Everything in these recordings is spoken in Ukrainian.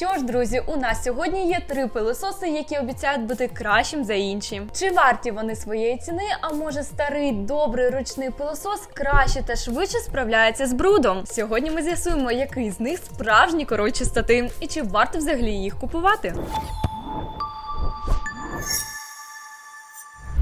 Що ж, друзі, у нас сьогодні є три пилососи, які обіцяють бути кращим за інші. Чи варті вони своєї ціни? А може старий добрий ручний пилосос краще та швидше справляється з брудом? Сьогодні ми з'ясуємо, який з них справжній король чистоти і чи варто взагалі їх купувати.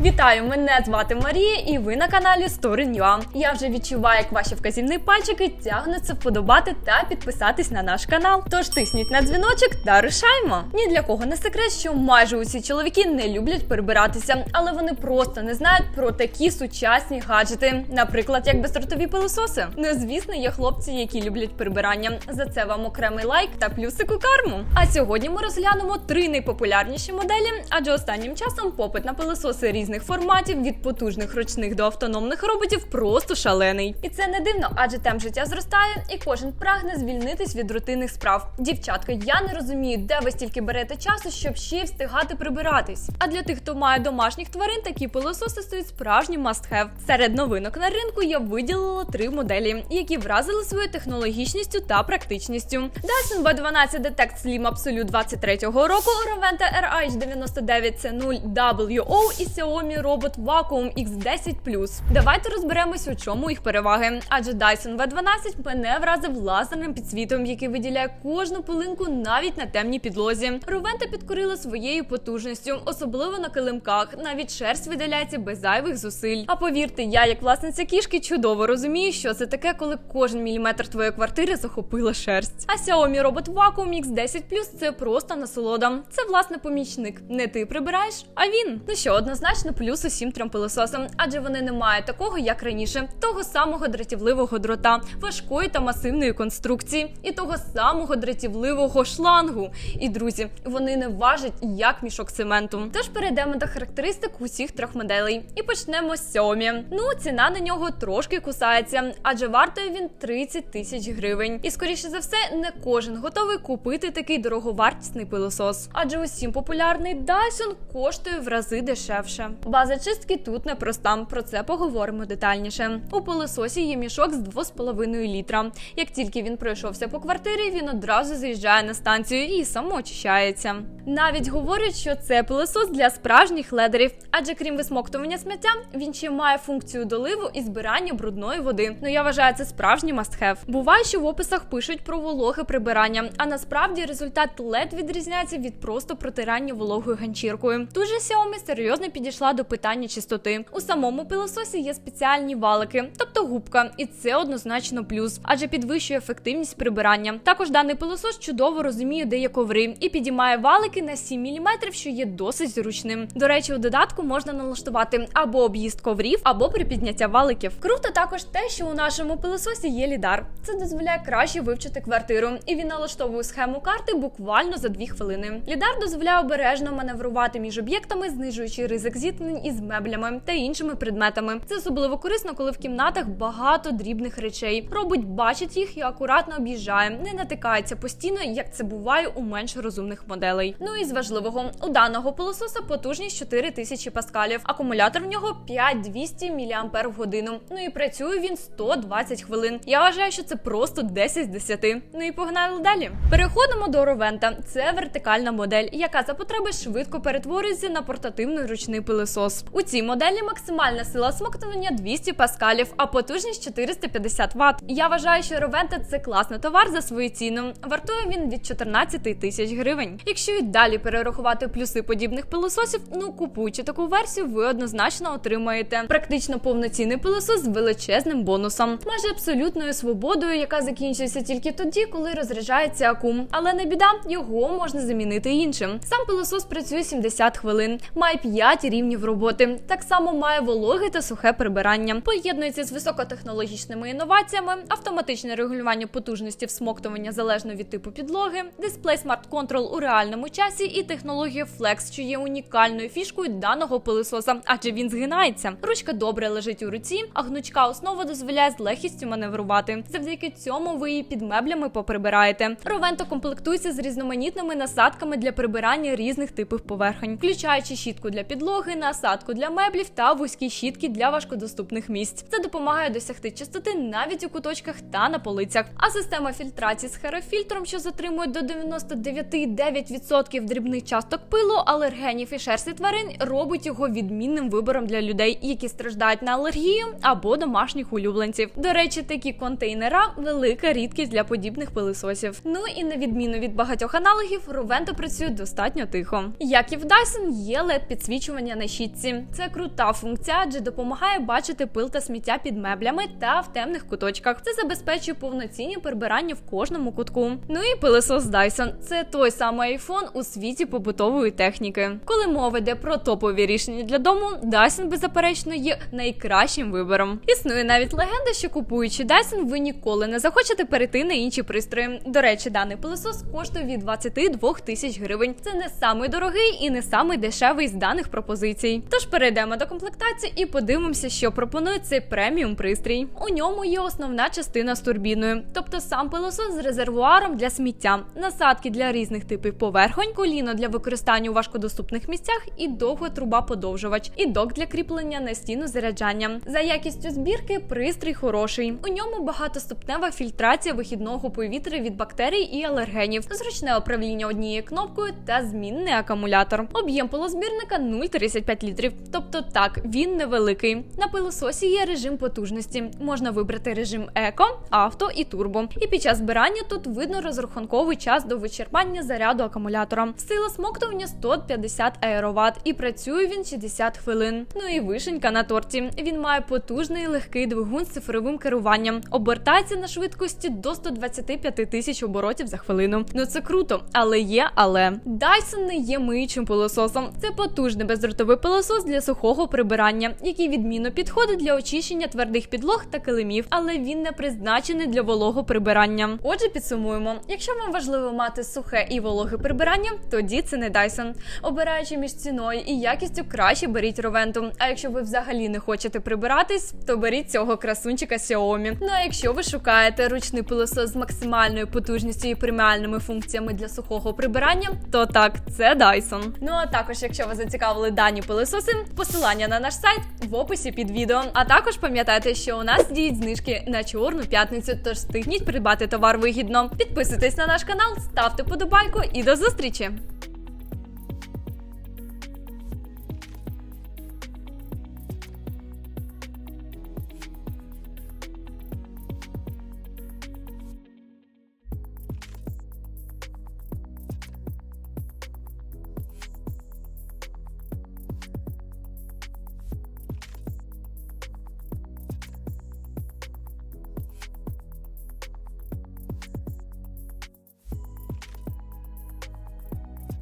Вітаю! Мене звати Марія, і ви на каналі Story.ua. Я вже відчуваю, як ваші вказівні пальчики тягнуться вподобати та підписатись на наш канал. Тож тисніть на дзвіночок та рушаймо. Ні для кого не секрет, що майже усі чоловіки не люблять перебиратися, але вони просто не знають про такі сучасні гаджети, наприклад, як бездротові пилососи. Ну звісно, є хлопці, які люблять прибирання. За це вам окремий лайк та плюсик у карму. А сьогодні ми розглянемо три найпопулярніші моделі, адже останнім часом попит на пилососи різних форматів від потужних ручних до автономних роботів просто шалений. І це не дивно, адже темп життя зростає, і кожен прагне звільнитись від рутинних справ. Дівчатка, я не розумію, де ви стільки берете часу, щоб ще встигати прибиратись. А для тих, хто має домашніх тварин, такі пилососи стають справжнім must-have. Серед новинок на ринку я виділила три моделі, які вразили своєю технологічністю та практичністю. Dyson B12 Detect Slim Absolute 23-го року, Roventa RH99C0 WO і Xiaomi Robot Vacuum X10 Давайте розберемось, у чому їх переваги. Адже Dyson V12 мене вразив лазерним підсвітом, який виділяє кожну пилинку навіть на темній підлозі. Ровента підкорила своєю потужністю, особливо на килимках. Навіть шерсть видаляється без зайвих зусиль. А повірте, я, як власниця кішки, чудово розумію, що це таке, коли кожен міліметр твоєї квартири захопила шерсть. А Xiaomi Robot Vacuum X10 це просто насолода. Це власне помічник. Не ти прибираєш, а він. Ну що, однозначно, плюс усім трьом пилососам, адже вони не мають такого, як раніше, того самого дратівливого дрота, важкої та масивної конструкції, і того самого дратівливого шлангу. І друзі, вони не важать як мішок цементу. Тож перейдемо до характеристик усіх трьох моделей. І почнемо з Xiaomi. Ну, ціна на нього трошки кусається, адже вартує він 30 тисяч гривень. І скоріше за все, не кожен готовий купити такий дороговартісний пилосос. Адже усім популярний Dyson коштує в рази дешевше. База чистки тут непроста. Про це поговоримо детальніше. У пилососі є мішок з 2,5 літра. Як тільки він пройшовся по квартирі, він одразу заїжджає на станцію і самоочищається. Навіть говорять, що це пилосос для справжніх ледерів, адже крім висмоктування сміття, він ще має функцію доливу і збирання брудної води. Ну я вважаю, це справжній must-have. Буває, що в описах пишуть про вологе прибирання, а насправді результат лед відрізняється від просто протирання вологою ганчіркою. Тут же Xiaomi серйозно підійшла до питання чистоти. У самому пилососі є спеціальні валики, тобто губка, і це однозначно плюс, адже підвищує ефективність прибирання. Також даний пилосос чудово розуміє, де є коври, і підіймає валики на 7 мм, що є досить зручним. До речі, у додатку можна налаштувати або об'їзд коврів, або припідняття валиків. Круто також те, що у нашому пилососі є лідар. Це дозволяє краще вивчити квартиру, і він налаштовує схему карти буквально за 2 хвилини. Лідар дозволяє обережно маневрувати між об'єктами, знижуючи ризик зіткнень із меблями та іншими предметами. Це особливо корисно, коли в кімнатах багато дрібних речей. Робот бачить їх і акуратно об'їжджає, не натикається постійно, як це буває у менш розумних моделей. Ну і з важливого у даного пилососа потужність 4000 паскалів. Акумулятор в нього 5200 мАч. Ну і працює він 120 хвилин. Я вважаю, що це просто 10 з 10. Ну і погнали далі. Переходимо до Ровента. Це вертикальна модель, яка за потреби швидко перетворюється на портативний ручний пилосос. У цій моделі максимальна сила смоктування 200 паскалів, а потужність 450 Вт. Я вважаю, що Ровента це класний товар за свою ціну. Вартує він від 14 тисяч гривень. Якщо і далі перерахувати плюси подібних пилососів, ну купуючи таку версію, ви однозначно отримаєте практично повноцінний пилосос з величезним бонусом, майже абсолютною свободою, яка закінчується тільки тоді, коли розряджається акум. Але не біда, його можна замінити іншим. Сам пилосос працює 70 хвилин, має 5 рівнів роботи. Так само має вологе та сухе прибирання. Поєднується з високотехнологічними інноваціями, автоматичне регулювання потужності всмоктування залежно від типу підлоги, дисплей Control у реальному часі і технологія Flex, що є унікальною фішкою даного пилососа, адже він згинається. Ручка добре лежить у руці, а гнучка основа дозволяє з легкістю маневрувати. Завдяки цьому ви її під меблями поприбираєте. Ровенто комплектується з різноманітними насадками для прибирання різних типів поверхень, включаючи щітку для підлоги, насадку для меблів та вузькі щітки для важкодоступних місць. Це допомагає досягти чистоти навіть у куточках та на полицях. А система фільтрації з херофільтром, що затримує до 99,9% дрібних часток пилу, алергенів і шерсті тварин, робить його відмінним вибором для людей, які страждають на алергію або домашніх улюбленців. До речі, такі контейнера велика рідкість для подібних пилисосів. Ну і на відміну від багатьох аналогів, Ровенто працює достатньо тихо. Як і в Dyson, є led підсвічування на щітці. Це крута функція, адже допомагає бачити пил та сміття під меблями та в темних куточках. Це забезпечує повноцінні прибирання в кожному кутку. Ну і пилисос Dyson – це той самий iPhone у світі побутової техніки. Коли мова йде про топові рішення для дому, Dyson беззаперечно є найкращим вибором. Існує навіть легенда, що купуючи Dyson, ви ніколи не захочете перейти на інші пристрої. До речі, даний пилосос коштує від 22 тисяч гривень. Це не самий дорогий і не самий дешевий з даних пропозицій. Тож перейдемо до комплектації і подивимося, що пропонує цей преміум пристрій. У ньому є основна частина з турбіною, тобто сам пилосос з резервуаром для сміття, насадки для різних типів поверхонь, коліно для використання у важкодоступних місцях і довга труба подовжувач, і док для кріплення на стіну заряджання. За якістю збірки пристрій хороший. У ньому багатоступнева фільтрація вихідного повітря від бактерій і алергенів, зручне управління однією кнопкою та змінний акумулятор. Об'єм пилозбірника 0,35 літрів. Тобто так, він невеликий. На пилососі є режим потужності. Можна вибрати режим еко, авто і турбо. І під час збирання тут видно розрахунковий час до вичерпання заряду акумулятора. Сила смоктування 150 аероват і працює він 60 хвилин. Ну і вишенька на торті. Він має потужний легкий двигун з цифровим керуванням. Обертається на швидкості до 125 тисяч оборотів за хвилину. Ну це круто, але є але. Dyson не є миючим пилососом. Це потужний бездротовий пилосос для сухого прибирання, який відмінно підходить для очищення твердих підлог та килимів, але він не призначений для волого прибирання. Отже, підсумуємо: якщо вам важливо мати сухе і вологе прибирання, тоді це не Dyson. Обираючи між ціною і якістю, краще беріть Ровенту. А якщо ви взагалі не хочете прибиратись, то беріть цього красунчика Xiaomi. Ну а якщо ви шукаєте ручний пилосос з максимальною потужністю і преміальними функціями для сухого прибирання, то так, це Dyson. Ну а також, якщо вас зацікавили дані пилососи, посилання на наш сайт в описі під відео. А також пам'ятайте, що у нас діють знижки на чорну п'ятницю, тож встигніть придбати товар вигідно. Підписуйтесь на наш канал, ставте подобайку і до зустрічі!